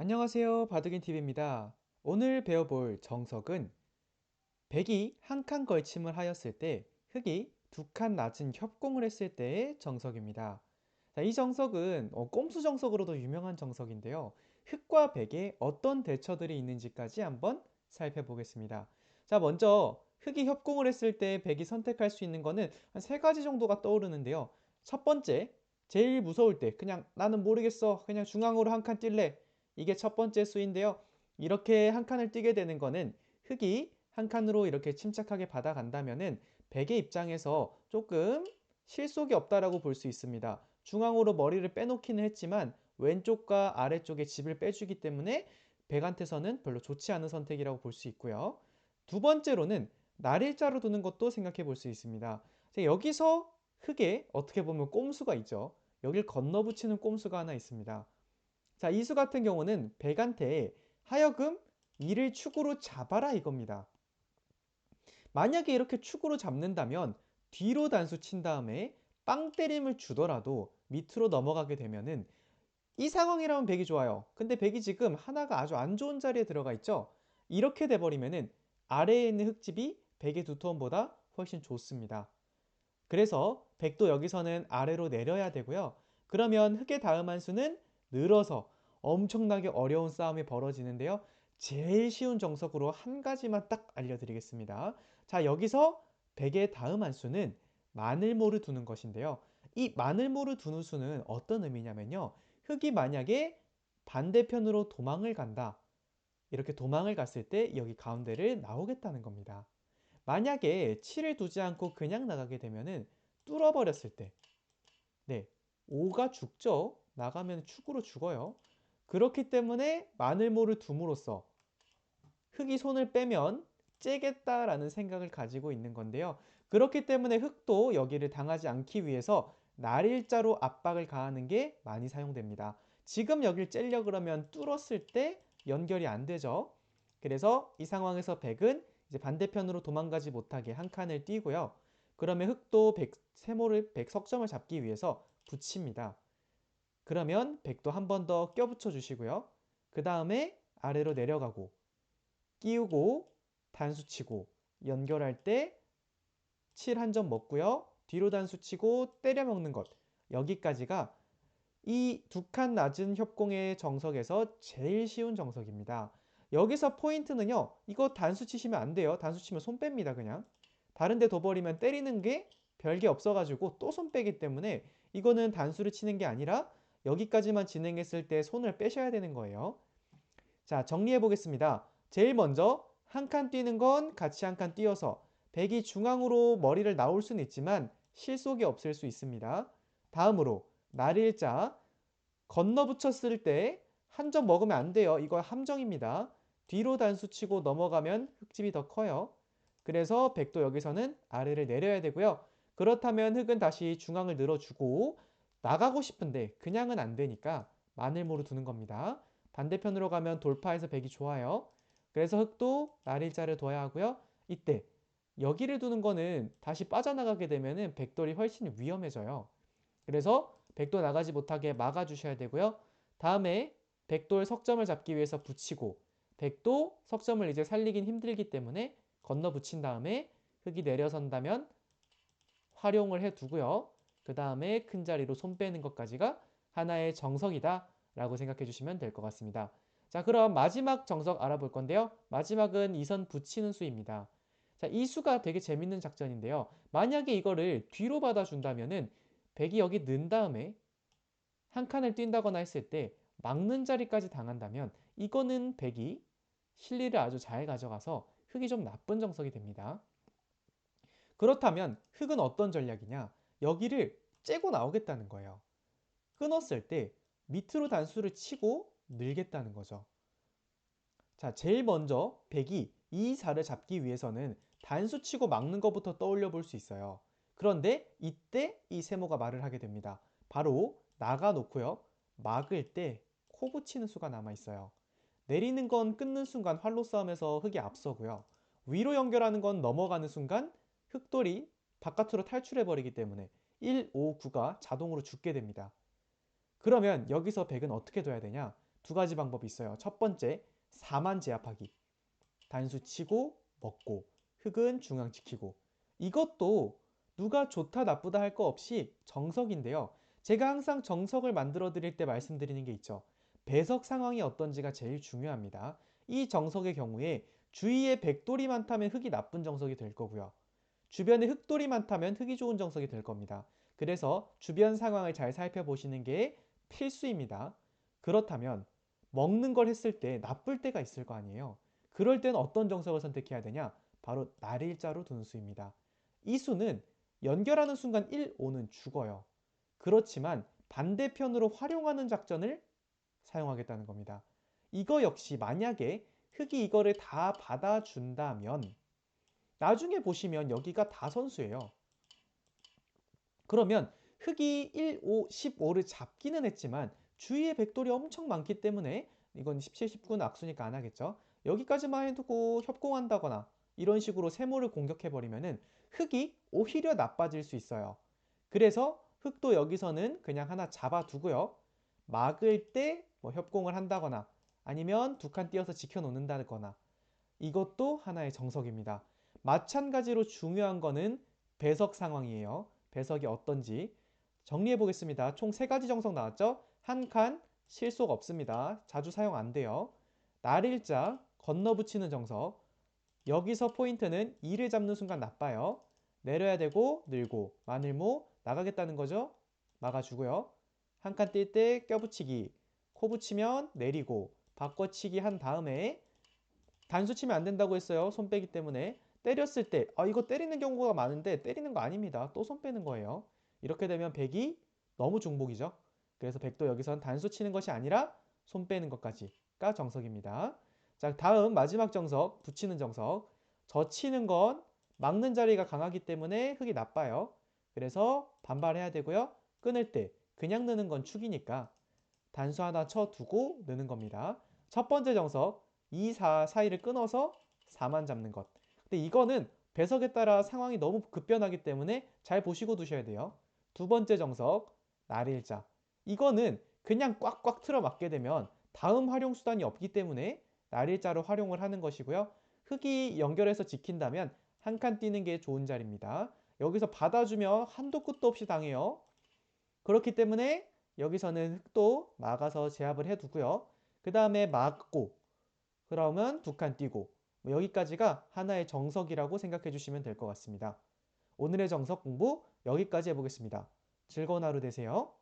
안녕하세요. 바둑인TV입니다. 오늘 배워볼 정석은 백이 한 칸 걸침을 하였을 때 흑이 두 칸 낮은 협공을 했을 때의 정석입니다. 자, 이 정석은 어, 꼼수 정석으로도 유명한 정석인데요. 흑과 백에 어떤 대처들이 있는지까지 한번 살펴보겠습니다. 자, 먼저 흑이 협공을 했을 때 백이 선택할 수 있는 거는 한 세 가지 정도가 떠오르는데요. 첫 번째, 제일 무서울 때 그냥 나는 모르겠어. 그냥 중앙으로 한 칸 뛸래. 이게 첫 번째 수인데요. 이렇게 한 칸을 뛰게 되는 거는 흙이 한 칸으로 이렇게 침착하게 받아간다면은 백의 입장에서 조금 실속이 없다라고 볼 수 있습니다. 중앙으로 머리를 빼놓기는 했지만 왼쪽과 아래쪽에 집을 빼주기 때문에 백한테서는 별로 좋지 않은 선택이라고 볼 수 있고요. 두 번째로는 날일자로 두는 것도 생각해 볼 수 있습니다. 여기서 흙에 어떻게 보면 꼼수가 있죠. 여길 건너붙이는 꼼수가 하나 있습니다. 자, 이수 같은 경우는 백한테 하여금 이를 축으로 잡아라 이겁니다. 만약에 이렇게 축으로 잡는다면 뒤로 단수 친 다음에 빵 때림을 주더라도 밑으로 넘어가게 되면은 이 상황이라면 백이 좋아요. 근데 백이 지금 하나가 아주 안 좋은 자리에 들어가 있죠. 이렇게 돼버리면은 아래에 있는 흙집이 백의 두톤보다 훨씬 좋습니다. 그래서 백도 여기서는 아래로 내려야 되고요. 그러면 흙의 다음 한 수는 늘어서 엄청나게 어려운 싸움이 벌어지는데요. 제일 쉬운 정석으로 한 가지만 딱 알려드리겠습니다. 자, 여기서 100의 다음 한 수는 마늘모를 두는 것인데요. 이 마늘모를 두는 수는 어떤 의미냐면요. 흙이 만약에 반대편으로 도망을 간다. 이렇게 도망을 갔을 때 여기 가운데를 나오겠다는 겁니다. 만약에 7을 두지 않고 그냥 나가게 되면은 뚫어버렸을 때, 네, 5가 죽죠. 나가면 축으로 죽어요. 그렇기 때문에 마늘모를 둠으로써 흙이 손을 빼면 째겠다라는 생각을 가지고 있는 건데요. 그렇기 때문에 흙도 여기를 당하지 않기 위해서 날일자로 압박을 가하는 게 많이 사용됩니다. 지금 여길 째려 그러면 뚫었을 때 연결이 안 되죠. 그래서 이 상황에서 백은 이제 반대편으로 도망가지 못하게 한 칸을 띄고요. 그러면 흙도 백, 세모를 백석점을 잡기 위해서 붙입니다. 그러면 백도 한 번 더 껴붙여 주시고요. 그 다음에 아래로 내려가고 끼우고 단수 치고 연결할 때 7 한 점 먹고요. 뒤로 단수 치고 때려 먹는 것 여기까지가 이 두 칸 낮은 협공의 정석에서 제일 쉬운 정석입니다. 여기서 포인트는요. 이거 단수 치시면 안 돼요. 단수 치면 손 뺍니다. 그냥. 다른 데 둬버리면 때리는 게 별게 없어가지고 또 손 빼기 때문에 이거는 단수를 치는 게 아니라 여기까지만 진행했을 때 손을 빼셔야 되는 거예요. 자, 정리해 보겠습니다. 제일 먼저 한 칸 뛰는 건 같이 한 칸 뛰어서 백이 중앙으로 머리를 나올 수는 있지만 실속이 없을 수 있습니다. 다음으로 날일자 건너붙였을 때 한 점 먹으면 안 돼요. 이거 함정입니다. 뒤로 단수 치고 넘어가면 흙집이 더 커요. 그래서 백도 여기서는 아래를 내려야 되고요. 그렇다면 흙은 다시 중앙을 늘어주고 나가고 싶은데 그냥은 안 되니까 마늘모로 두는 겁니다. 반대편으로 가면 돌파해서 백이 좋아요. 그래서 흙도 날일자를 둬야 하고요. 이때 여기를 두는 거는 다시 빠져나가게 되면 백돌이 훨씬 위험해져요. 그래서 백돌 나가지 못하게 막아주셔야 되고요. 다음에 백돌 석점을 잡기 위해서 붙이고 백도 석점을 이제 살리긴 힘들기 때문에 건너 붙인 다음에 흙이 내려선다면 활용을 해 두고요. 그 다음에 큰 자리로 손 빼는 것까지가 하나의 정석이다 라고 생각해 주시면 될 것 같습니다. 자 그럼 마지막 정석 알아볼 건데요. 마지막은 이 선 붙이는 수입니다. 자, 이 수가 되게 재밌는 작전인데요. 만약에 이거를 뒤로 받아준다면은 백이 여기 는 다음에 한 칸을 뛴다거나 했을 때 막는 자리까지 당한다면 이거는 백이 실리를 아주 잘 가져가서 흙이 좀 나쁜 정석이 됩니다. 그렇다면 흙은 어떤 전략이냐? 여기를 째고 나오겠다는 거예요. 끊었을 때 밑으로 단수를 치고 늘겠다는 거죠. 자, 제일 먼저 백이 이 살을 잡기 위해서는 단수 치고 막는 것부터 떠올려 볼 수 있어요. 그런데 이때 이 세모가 말을 하게 됩니다. 바로 나가 놓고요. 막을 때 코 붙이는 수가 남아 있어요. 내리는 건 끊는 순간 활로 싸움에서 흙이 앞서고요. 위로 연결하는 건 넘어가는 순간 흙돌이 바깥으로 탈출해 버리기 때문에 1, 5, 9가 자동으로 죽게 됩니다. 그러면 여기서 100은 어떻게 둬야 되냐? 두 가지 방법이 있어요. 첫 번째, 4만 제압하기. 단수 치고 먹고 흙은 중앙 지키고 이것도 누가 좋다 나쁘다 할 거 없이 정석인데요. 제가 항상 정석을 만들어 드릴 때 말씀드리는 게 있죠. 배석 상황이 어떤지가 제일 중요합니다. 이 정석의 경우에 주위에 백돌이 많다면 흙이 나쁜 정석이 될 거고요. 주변에 흙돌이 많다면 흙이 좋은 정석이 될 겁니다. 그래서 주변 상황을 잘 살펴보시는 게 필수입니다. 그렇다면 먹는 걸 했을 때 나쁠 때가 있을 거 아니에요. 그럴 때는 어떤 정석을 선택해야 되냐? 바로 날일자로 두는 수입니다. 이 수는 연결하는 순간 1, 5는 죽어요. 그렇지만 반대편으로 활용하는 작전을 사용하겠다는 겁니다. 이거 역시 만약에 흙이 이거를 다 받아준다면 나중에 보시면 여기가 다 선수예요. 그러면 흙이 1, 5, 15를 잡기는 했지만 주위에 백돌이 엄청 많기 때문에 이건 17, 19는 악수니까 안 하겠죠. 여기까지만 해두고 협공한다거나 이런 식으로 세모를 공격해버리면은 흙이 오히려 나빠질 수 있어요. 그래서 흙도 여기서는 그냥 하나 잡아두고요. 막을 때 뭐 협공을 한다거나 아니면 두 칸 띄어서 지켜놓는다거나 이것도 하나의 정석입니다. 마찬가지로 중요한 거는 배석 상황이에요. 배석이 어떤지 정리해 보겠습니다. 총 세 가지 정석 나왔죠? 한 칸 실속 없습니다. 자주 사용 안 돼요. 날일자 건너 붙이는 정석 여기서 포인트는 2를 잡는 순간 나빠요. 내려야 되고 늘고 마늘모 나가겠다는 거죠. 막아주고요. 한 칸 뛸 때 껴붙이기 코 붙이면 내리고 바꿔치기 한 다음에 단수 치면 안 된다고 했어요. 손 빼기 때문에 때렸을 때 아, 이거 때리는 경우가 많은데 때리는 거 아닙니다. 또 손 빼는 거예요. 이렇게 되면 백이 너무 중복이죠. 그래서 백도 여기선 단수 치는 것이 아니라 손 빼는 것까지가 정석입니다. 자, 다음 마지막 정석, 붙이는 정석. 젖히는 건 막는 자리가 강하기 때문에 흙이 나빠요. 그래서 반발해야 되고요. 끊을 때 그냥 넣는 건 축이니까 단수 하나 쳐두고 넣는 겁니다. 첫 번째 정석 2, 4 사이를 끊어서 4만 잡는 것. 근데 이거는 배석에 따라 상황이 너무 급변하기 때문에 잘 보시고 두셔야 돼요. 두 번째 정석 날일자. 이거는 그냥 꽉꽉 틀어 맞게 되면 다음 활용 수단이 없기 때문에 날일자로 활용을 하는 것이고요. 흙이 연결해서 지킨다면 한 칸 뛰는 게 좋은 자리입니다. 여기서 받아주면 한도 끝도 없이 당해요. 그렇기 때문에 여기서는 흙도 막아서 제압을 해두고요. 그 다음에 막고 그러면 두 칸 뛰고 뭐 여기까지가 하나의 정석이라고 생각해 주시면 될 것 같습니다. 오늘의 정석 공부 여기까지 해보겠습니다. 즐거운 하루 되세요.